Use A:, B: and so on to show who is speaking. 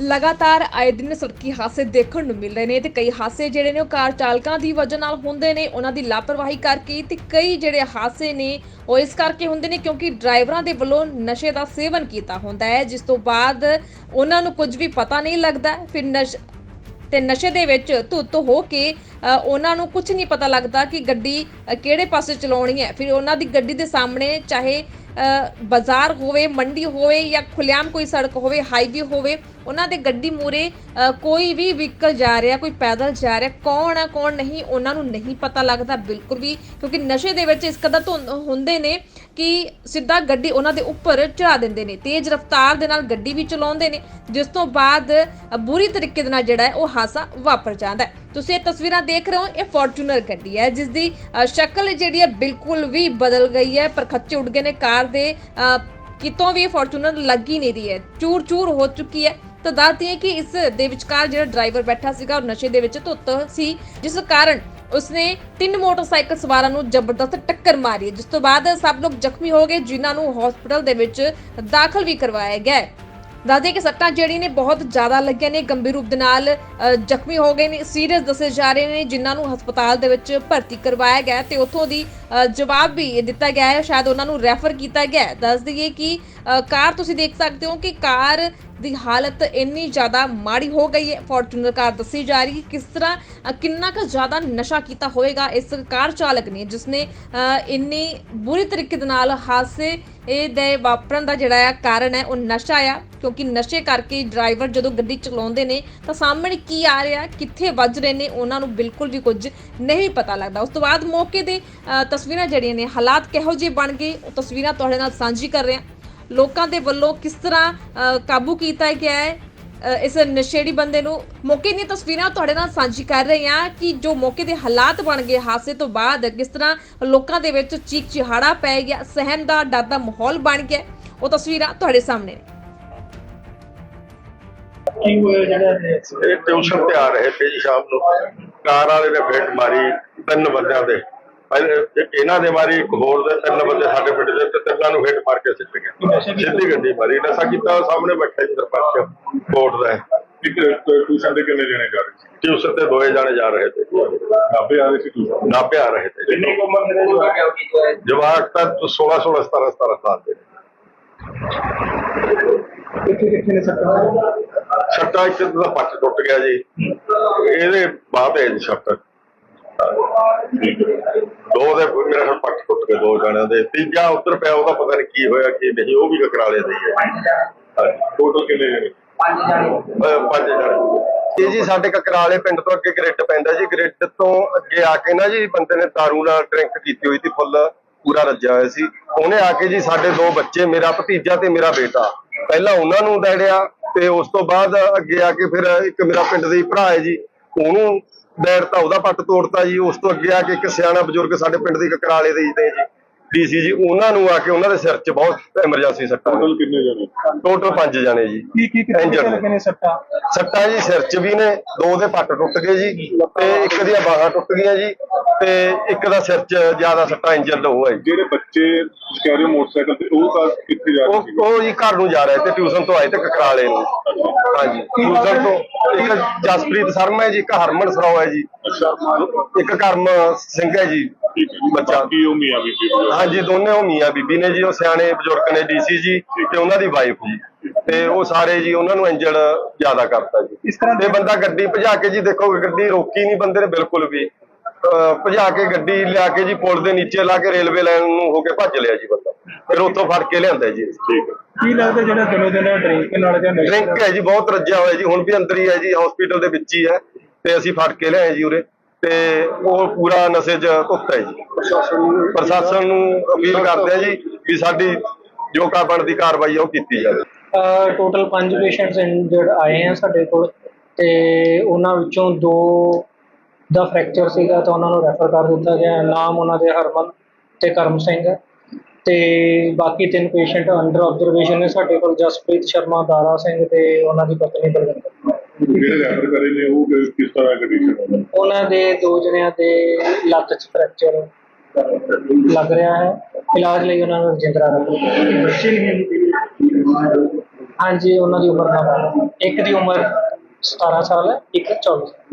A: ਲਗਾਤਾਰ ਆਏ ਦਿਨ ਸੜਕੀ ਹਾਦਸੇ ਦੇਖਣ ਨੂੰ ਮਿਲ ਰਹੇ ਨੇ ਤੇ ਕਈ ਹਾਦਸੇ ਜਿਹੜੇ ਨੇ ਉਹ ਕਾਰ ਚਾਲਕਾਂ ਦੀ ਵਜ੍ਹਾ ਨਾਲ ਹੁੰਦੇ ਨੇ ਉਹਨਾਂ ਦੀ ਲਾਪਰਵਾਹੀ ਕਰਕੇ ਤੇ ਕਈ ਜਿਹੜੇ ਹਾਦਸੇ ਨੇ ਉਹ ਇਸ ਕਰਕੇ ਹੁੰਦੇ ਨੇ ਕਿਉਂਕਿ ਡਰਾਈਵਰਾਂ ਦੇ ਵੱਲੋਂ ਨਸ਼ੇ ਦਾ ਸੇਵਨ ਕੀਤਾ ਹੁੰਦਾ ਹੈ ਜਿਸ ਤੋਂ ਬਾਅਦ ਉਹਨਾਂ ਨੂੰ ਕੁਝ ਵੀ ਪਤਾ ਨਹੀਂ ਲੱਗਦਾ। ਫਿਰ ਨਸ਼ ਤੇ ਨਸ਼ੇ ਦੇ ਵਿੱਚ ਧੁੱਤ ਹੋ ਕੇ ਅ, ਉਹਨਾਂ ਨੂੰ ਕੁਝ ਨਹੀਂ ਪਤਾ ਲੱਗਦਾ ਕਿ ਗੱਡੀ ਕਿਹੜੇ ਪਾਸੇ ਚਲਾਉਣੀ ਹੈ। ਫਿਰ ਉਹਨਾਂ ਦੀ ਗੱਡੀ ਦੇ ਸਾਹਮਣੇ ਚਾਹੇ ਬਾਜ਼ਾਰ ਹੋਵੇ, ਮੰਡੀ ਹੋਵੇ ਜਾਂ ਖੁੱਲ੍ਹੇਆਮ ਕੋਈ ਸੜਕ ਹੋਵੇ ਹਾਈਵੇ ਹੋਵੇ, ਉਹਨਾਂ ਦੇ ਗੱਡੀ ਮੂਰੇ ਕੋਈ ਵੀ ਵਹੀਕਲ ਜਾ ਰਿਹਾ, ਕੋਈ ਪੈਦਲ ਜਾ ਰਿਹਾ, ਕੌਣ ਆ, ਕੌਣ ਨਹੀਂ, ਉਹਨਾਂ ਨੂੰ ਨਹੀਂ ਪਤਾ ਲੱਗਦਾ ਬਿਲਕੁਲ ਵੀ, ਕਿਉਂਕਿ ਨਸ਼ੇ ਦੇ ਵਿੱਚ ਇਸ ਕਦਰ ਧੁੰਦ ਹੁੰਦੇ ਨੇ। ਕਿ ਸਿੱਧਾ ਗੱਡੀ ਉਹਨਾਂ ਦੇ ਉੱਪਰ ਚੜਾ ਦਿੰਦੇ ਨੇ ਤੇਜ਼ ਰਫ਼ਤਾਰ ਦੇ ਨਾਲ ਗੱਡੀ ਵੀ ਚਲਾਉਂਦੇ ਨੇ ਜਿਸ ਤੋਂ ਬਾਅਦ ਬੁਰੀ ਤਰੀਕੇ ਦੇ ਨਾਲ ਜਿਹੜਾ ਹੈ ਉਹ ਹਾਦਸਾ ਵਾਪਰ ਜਾਂਦਾ ਹੈ। ਤੁਸੀਂ ਇਹ ਤਸਵੀਰਾਂ ਦੇਖ ਰਹੇ ਹੋ ਇਹ ਫੋਰਚੂਨਰ ਗੱਡੀ ਹੈ ਜਿਸ ਦੀ ਸ਼ਕਲ ਜਿਹੜੀ ਹੈ ਬਿਲਕੁਲ ਵੀ ਬਦਲ ਗਈ ਹੈ ਪਰ ਖੱਚੇ ਉੱਡ ਗਏ ਨੇ ਕਾਰ ਦੇ ਅ, ਕਿਤੋਂ ਵੀ ਫੋਰਚੂਨਰ ਲੱਗ ਹੀ ਨਹੀਂ ਰਹੀ ਹੈ ਚੂਰ ਚੂਰ ਹੋ ਚੁੱਕੀ ਹੈ। ਤਾਂ ਦੱਸਦੀ ਹੈ ਕਿ ਇਸ ਦੇ ਵਿਚਕਾਰ ਜਿਹੜਾ ਡਰਾਈਵਰ ਬੈਠਾ ਸੀਗਾ ਉਹ ਨਸ਼ੇ ਦੇ ਵਿੱਚ ਧੁੱਤ ਸੀ ਜਿਸ ਕਾਰਨ ਉਸਨੇ ਤਿੰਨ ਮੋਟਰਸਾਈਕਲ ਸਵਾਰਾਂ ਨੂੰ ਜ਼ਬਰਦਸਤ ਟੱਕਰ ਮਾਰੀ ਜਿਸ ਤੋਂ ਬਾਅਦ ਸਭ ਲੋਕ ਜ਼ਖਮੀ ਹੋ ਗਏ ਜਿਨ੍ਹਾਂ ਨੂੰ ਹਸਪੀਟਲ ਦੇ ਵਿੱਚ ਦਾਖਲ ਵੀ ਕਰਵਾਇਆ ਗਿਆ ਹੈ। ਦੱਸਦੇ ਕਿ ਸੱਟਾਂ ਜਿਹੜੀ ਨੇ ਬਹੁਤ ਜ਼ਿਆਦਾ ਲੱਗੀਆਂ ਨੇ ਗੰਭੀਰ ਰੂਪ ਦੇ ਨਾਲ ਅ, ਜ਼ਖਮੀ ਹੋ ਗਏ ਨੇ ਸੀਰੀਅਸ ਦੱਸੇ ਜਾ ਰਹੇ ਨੇ ਜਿਨ੍ਹਾਂ ਨੂੰ ਹਸਪਤਾਲ ਦੇ ਵਿੱਚ ਭਰਤੀ ਕਰਵਾਇਆ ਗਿਆ ਤੇ ਉੱਥੋਂ ਦੀ ਅ, ਜਵਾਬ ਵੀ ਦਿੱਤਾ ਗਿਆ ਹੈ ਸ਼ਾਇਦ ਉਹਨਾਂ ਨੂੰ ਰੈਫਰ ਕੀਤਾ ਗਿਆ ਦੱਸ ਦਈਏ ਕਿ ਅ, ਕਾਰ ਤੁਸੀਂ ਦੇਖ ਸਕਦੇ ਹੋ ਕਿ ਕਾਰ ਦੀ ਹਾਲਤ ਇੰਨੀ ਜ਼ਿਆਦਾ ਮਾੜੀ ਹੋ ਗਈ ਹੈ। ਫੋਰਚੂਨਰ ਕਾਰ ਦੱਸੀ ਜਾ ਰਹੀ ਹੈ ਕਿਸ ਤਰ੍ਹਾਂ ਕਿੰਨਾ ਕੁ ਜ਼ਿਆਦਾ ਨਸ਼ਾ ਕੀਤਾ ਹੋਵੇਗਾ ਇਸ ਕਾਰ ਚਾਲਕ ਨੇ ਜਿਸ ਨੇ ਇੰਨੀ ਬੁਰੀ ਤਰੀਕੇ ਦੇ ਨਾਲ ਹਾਦਸੇ ਇਹ ਦੇ ਵਾਪਰਨ ਦਾ ਜਿਹੜਾ ਆ ਕਾਰਨ ਹੈ, ਉਹ ਨਸ਼ਾ ਆ। ਕਿਉਂਕਿ ਨਸ਼ੇ ਕਰਕੇ ਡਰਾਈਵਰ ਜਦੋਂ ਗੱਡੀ ਚਲਾਉਂਦੇ ਨੇ, ਤਾਂ ਸਾਹਮਣੇ ਕੀ ਆ ਰਿਹਾ, ਕਿੱਥੇ ਵੱਜ ਰਹੇ ਨੇ, ਉਹਨਾਂ ਨੂੰ ਬਿਲਕੁਲ ਵੀ ਕੁਝ ਨਹੀਂ ਪਤਾ ਲੱਗਦਾ। ਉਸ ਤੋਂ ਬਾਅਦ ਮੌਕੇ ਦੇ ਤਸਵੀਰਾਂ ਜਿਹੜੀਆਂ ਨੇ, ਹਾਲਾਤ ਕਿਹੋ ਜਿਹੇ ਬਣ ਗਏ, ਉਹ ਤਸਵੀਰਾਂ ਤੁਹਾਡੇ ਨਾਲ ਸਾਂਝੀ ਕਰ ਰਹੇ। ਹਾਂ ਲੋਕਾਂ ਦੇ ਵੱਲੋਂ ਕਿਸ ਤਰ੍ਹਾਂ ਕਾਬੂ ਕੀਤਾ ਗਿਆ ਹੈ? ਇਸ ਨਸ਼ੇੜੀ ਬੰਦੇ ਨੂੰ ਮੌਕੇ ਦੀਆਂ ਤਸਵੀਰਾਂ ਤੁਹਾਡੇ ਨਾਲ ਸਾਂਝੀ ਕਰ ਰਹੇ ਹਾਂ ਕਿ ਜੋ ਮੌਕੇ ਦੇ ਹਾਲਾਤ ਬਣ ਗਏ ਹਾਦਸੇ ਤੋਂ ਬਾਅਦ ਕਿਸ ਤਰ੍ਹਾਂ ਲੋਕਾਂ ਦੇ ਵਿੱਚ ਚੀਕ ਚਿਹਾੜਾ ਪੈ ਗਿਆ, ਸਹਿਮ ਦਾ ਡਰ ਦਾ ਮਾਹੌਲ ਬਣ ਗਿਆ। ਉਹ ਤਸਵੀਰਾਂ ਤੁਹਾਡੇ ਸਾਹਮਣੇ ਨੇ।
B: ਕੀ ਹੋਇਆ ਜਿਹੜਾ ਇਹ
C: ਟਿਊਸ਼ਨ ਤੇ ਆ ਰਹੇ ਤੇ ਜੀ ਸ਼ਾਮ ਨੂੰ। ਕਾਰ ਵਾਲੇ ਨੇ ਫੇਟ ਮਾਰੀ ਤਿੰਨ ਬੰਦਿਆਂ ਦੇ। ਇਹਨਾਂ ਦੇ ਮਾਰੀ ਇੱਕ ਹੋਰ ਦੇ ਤਿੰਨ ਬੰਦੇ ਸਾਡੇ ਪਿੰਡ ਦੇ ਤੇ ਤਿੰਨਾਂ ਨੂੰ ਫੇਟ ਮਾਰ ਕੇ ਸਿੱਟ ਗਿਆ ਸਿੱਧੀ ਗੱਡੀ ਮਾਰੀ ਨਸ਼ਾ ਕੀਤਾ ਸਾਹਮਣੇ ਬੈਠਾ ਜੀ ਸਰਪੰਚ ਕੋਟ ਦਾ। ਹੈ।
D: ਇੱਕ ਟਿਊਸ਼ਨ ਦੇ ਕਿੰਨੇ ਜਣੇ ਜਾ ਰਹੇ ਸੀ?
C: ਟਿਊਸ਼ਨ ਤੇ ਦੋਏ ਜਾਣੇ ਜਾ ਰਹੇ ਤੇ
D: ਨਾਭੇ ਆ ਰਹੇ ਸੀ ਟਿਊਸ਼ਨ?
C: ਨਾਭੇ ਆ ਰਹੇ ਤੇ।
B: ਕਿੰਨੀ ਕੁ ਉਮਰ ਦੇ ਜਵਾਕ
C: ਜਵਾਕ ਤਾਂ 16 16 17 17 ਸਾਲ ਦੇ।
B: ਕਿੱਥੇ ਕਿੱਥੇ ਨੇ ਸੱਟਾਂ?
C: ਛੱਟਾ ਇੱਕ ਦਾ ਪੱਟ ਟੁੱਟ ਗਿਆ ਜੀ। ਇਹਦੇ ਬਾਅਦ ਹੈ ਜੀ ਛੱਟ ਦੋ ਦੇ ਮੇਰਾ ਖਿਆਲ ਪੱਟ ਟੁੱਟ ਗਏ ਦੋ ਜਣਿਆਂ ਦੇ। ਤੀਜਾ ਉੱਤਰ ਪਿਆ ਉਹਦਾ ਪਤਾ ਨਹੀਂ ਕੀ ਹੋਇਆ ਕੀ ਨਹੀਂ ਉਹ ਵੀ ਕਕਰਾਲੇ ਦੇ ਹੀ ਹੈ।
D: ਟੋਟਲ ਕਿੰਨੇ ਜਣੇ?
C: ਪੰਜ ਜਣੇ।
E: ਇਹ ਜੀ ਸਾਡੇ ਕਕਰਾਲੇ ਪਿੰਡ ਤੋਂ ਅੱਗੇ ਗ੍ਰਿਡ ਪੈਂਦਾ ਜੀ। ਗ੍ਰਿਡ ਤੋਂ ਅੱਗੇ ਆ ਕੇ ਨਾ ਜੀ ਬੰਦੇ ਨੇ ਦਾਰੂ ਨਾਲ ਡਰਿੰਕ ਕੀਤੀ ਹੋਈ ਸੀ ਫੁੱਲ ਪੂਰਾ ਰੱਜਿਆ ਹੋਇਆ ਸੀ। ਉਹਨੇ ਆ ਕੇ ਜੀ ਸਾਡੇ ਦੋ ਬੱਚੇ ਮੇਰਾ ਭਤੀਜਾ ਤੇ ਮੇਰਾ ਬੇਟਾ। ਪਹਿਲਾਂ ਉਹਨਾਂ ਨੂੰ ਦੜਿਆ ਤੇ ਉਸ ਤੋਂ ਬਾਅਦ ਅੱਗੇ ਆ ਕੇ ਫਿਰ ਇੱਕ ਮੇਰਾ ਪਿੰਡ ਦਾ ਹੀ ਭਰਾ ਹੈ ਜੀ। ਉਹਨੂੰ ਦੈੜਤਾ ਉਹਦਾ ਪੱਟ ਤੋੜਤਾ ਜੀ ਉਸ ਤੋਂ ਅੱਗੇ ਆ ਕੇ ਇੱਕ ਸਿਆਣਾ ਬਜ਼ੁਰਗ ਸਾਡੇ ਪਿੰਡ ਦੇ ਕਕਰਾਲੇ ਦੇ ਜੀ ਨੇ ਜੀ ਡੀਸੀ ਜੀ ਉਹਨਾਂ ਨੂੰ ਆ ਕੇ ਉਹਨਾਂ ਦੇ ਸਿਰ 'ਚ ਬਹੁਤ ਐਮਰਜੈਂਸੀ ਸੱਟਾਂ
D: ਟੋਟਲ ਕਿੰਨੇ ਜਣੇ?
E: ਟੋਟਲ ਪੰਜ ਜਣੇ ਜੀ।
B: ਕੀ ਕੀ ਕਿੱਥੇ
E: ਇੰਜਰਡ
B: ਕਿੱਥੇ
E: ਨੇ।
B: ਲੱਗੇ ਨੇ ਸੱਟਾਂ?
E: ਸੱਟਾਂ ਜੀ ਸਿਰ 'ਚ ਵੀ ਨੇ ਦੋ ਦੇ ਪੱਟ ਟੁੱਟ ਗਏ ਜੀ ਤੇ ਇੱਕ ਦੀਆਂ ਬਾਹਾਂ ਟੁੱਟ ਗਈਆਂ ਜੀ। ਤੇ ਇੱਕ ਦਾ ਸਿਰ 'ਚ ਜ਼ਿਆਦਾ ਸੱਟਾਂ ਇੰਜਰਡ ਹੋਇਆ ਜੀ।
D: ਜਿਹੜੇ ਬੱਚੇ ਕਹਿ ਰਹੇ ਹੋ ਮੋਟਰਸਾਈਕਲ ਤੇ ਉਹ ਤਾਂ ਕਿੱਥੇ ਜਾ ਰਹੇ
E: ਉਹ
D: ਸੀ
E: ਉਹ ਜੀ ਘਰ ਨੂੰ ਜਾ ਰਹੇ ਤੇ ਟਿਊਸ਼ਨ ਤੋਂ ਆਏ ਤੇ ਕਕਰਾਲੇ ਨੂੰ। ਹਾਂਜੀ। ਟਿਊਸ਼ਨ ਤੋਂ ਇੱਕ ਜਸਪ੍ਰੀਤ ਸ਼ਰਮਾ ਹੈ ਜੀ ਇੱਕ ਹਰਮਨ ਸਰਾਓ ਹੈ ਜੀ।
D: ਅੱਛਾ
E: ਇੱਕ ਕਰਮ ਸਿੰਘ ਹੈ ਜੀ ਬੱਚਾ।
D: ਕੀ ਉਹ ਮੀਆਂ ਬੀਬੀ ਹੋਇਆ?
E: ਹਾਂਜੀ ਦੋਨੇ ਉਹ ਮੀਆਂ ਬੀਬੀ ਨੇ ਜੀ ਉਹ ਸਿਆਣੇ ਬਜ਼ੁਰਗ ਨੇ ਡੀਸੀ ਜੀ ਤੇ ਉਹਨਾਂ ਦੀ ਵਾਈਫ ਜੀ। ਤੇ ਉਹ ਸਾਰੇ ਜੀ ਉਹਨਾਂ ਨੂੰ ਇੰਜਰਡ ਜ਼ਿਆਦਾ ਕਰਤਾ ਜੀ।
B: ਇਸ ਤਰ੍ਹਾਂ
E: ਤੇ ਬੰਦਾ ਗੱਡੀ ਭਜਾ ਕੇ ਜੀ ਦੇਖੋ ਗੱਡੀ ਰੋਕੀ ਨਹੀਂ ਬੰਦੇ ਨੇ ਬਿਲਕੁਲ ਵੀ। ਭਜਾ ਕੇ ਗੱਡੀ ਲਿਆ ਕੇ ਜੀ ਪੁਲ ਦੇ ਨੀਚੇ ਲਾ ਕੇ ਰੇਲਵੇ ਲਾਈਨ ਨੂੰ ਹੋ ਕੇ ਭੱਜ ਲਿਆ ਜੀ ਬੰਦਾ। ਫਿਰ ਉੱਥੋਂ ਫੜ ਕੇ ਲਿਆਂਦਾ ਜੀ।
D: ਠੀਕ
B: ਕੀ ਲੱਗਦਾ ਜਿਹੜਾ ਦਿਨੋ ਦਿਨ ਡਰਿੰਕ ਨਾਲ ਜਾਂ
E: ਡਰਿੰਕ ਹੈ ਜੀ ਬਹੁਤ ਰੱਜਿਆ ਹੋਇਆ ਜੀ। ਹੁਣ ਵੀ ਅੰਦਰ ਹੀ ਹੈ ਜੀ ਹਸਪੀਟਲ ਦੇ ਵਿੱਚ ਹੀ ਹੈ। ਤੇ ਅਸੀਂ ਫੜ ਕੇ ਲਿਆਏ ਜੀ ਉਰੇ। ਤੇ ਉਹ ਪੂਰਾ ਨਸ਼ੇ 'ਚ ਧੁੱਤ ਹੈ ਜੀ। ਪ੍ਰਸ਼ਾਸਨ ਨੂੰ ਅਪੀਲ ਕਰਦੇ ਆ ਜੀ ਵੀ ਸਾਡੀ ਜੋ ਕਾ ਬਣਦੀ ਕਾਰਵਾਈ ਆ ਉਹ ਕੀਤੀ ਜਾਵੇ।
F: ਟੋਟਲ 5 ਪੇਸ਼ੈਂਟਸ ਇੰਜਰਡ ਆਏ ਆ ਸਾਡੇ ਕੋਲ। ਤੇ ਉਹਨਾਂ ਵਿੱਚੋਂ ਦੋ ਦਾ ਫ੍ਰੈਕਚਰ ਸੀਗਾ ਤਾਂ ਉਹਨਾਂ ਨੂੰ ਰੈਫਰ ਕਰ ਦਿੱਤਾ ਗਿਆ। ਨਾਮ ਉਹਨਾਂ ਦੇ ਹਰਮਨ ਤੇ ਕਰਮ ਸਿੰਘ। ਹੈ ਤੇ ਬਾਕੀ ਤਿੰਨ ਪੇਸ਼ੈਂਟ ਅੰਡਰ ਆਬਜ਼ਰਵੇਸ਼ਨ ਨੇ ਸਾਡੇ ਕੋਲ ਜਸਪ੍ਰੀਤ ਸ਼ਰਮਾ ਦਾਰਾ ਸਿੰਘ ਤੇ ਉਹਨਾਂ ਦੀ ਪਤਨੀ ਬਲਵਿੰਦਰ। ਕੌਰ।
D: ਜਿਹੜੇ ਰੈਫਰ ਕਰੇ ਨੇ ਉਹ ਕਿਸ ਤਰ੍ਹਾਂ ਕੰਡੀਸ਼ਨ
F: ਉਹਨਾਂ ਦੇ ਦੋ ਜਣਿਆਂ ਦੇ ਲੱਤ 'ਚ ਫ੍ਰੈਕਚਰ ਲੱਗ ਰਿਹਾ ਹੈ। ਇਲਾਜ ਲਈ ਉਹਨਾਂ ਨੂੰ ਰਜਿੰਦਰਾ ਕੀਤਾ
B: ਬੱਚੇ ਨਹੀਂ
F: ਹਾਂਜੀ ਉਹਨਾਂ ਦੀ ਉਮਰ ਦਾ ਇੱਕ ਦੀ ਉਮਰ 17 ਸਾਲ ਹੈ ਇੱਕ 24 ਸਾਲ।